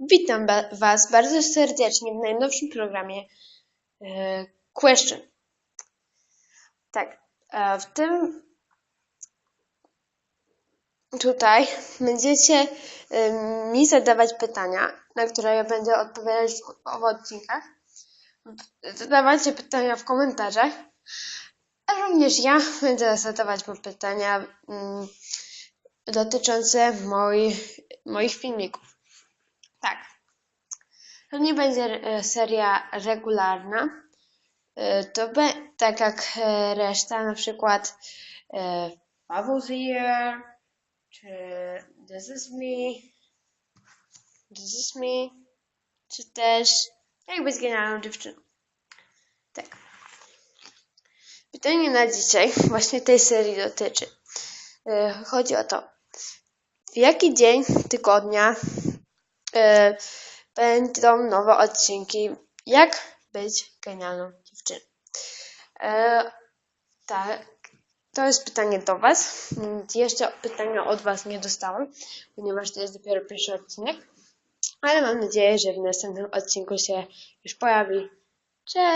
Witam Was bardzo serdecznie w najnowszym programie e, Question. Tak, w tym tutaj będziecie mi zadawać pytania, na które ja będę odpowiadać w, w odcinkach. Zadawajcie pytania w komentarzach, a również ja będę zadawać Wam pytania mm, dotyczące moich filmików. Tak. To nie będzie e, seria regularna. E, To be, tak jak e, reszta, na przykład Bubbles Here, czy This is Me, This is Me, czy też Jak być genialną dziewczyną. Tak. Pytanie na dzisiaj właśnie tej serii dotyczy. Chodzi o to, w jaki dzień tygodnia e, będą nowe odcinki Jak być genialną dziewczyną. E, tak, to jest pytanie do Was. Jeszcze pytania od Was nie dostałam, ponieważ to jest dopiero pierwszy odcinek, ale mam nadzieję, że w następnym odcinku się już pojawi. Cześć!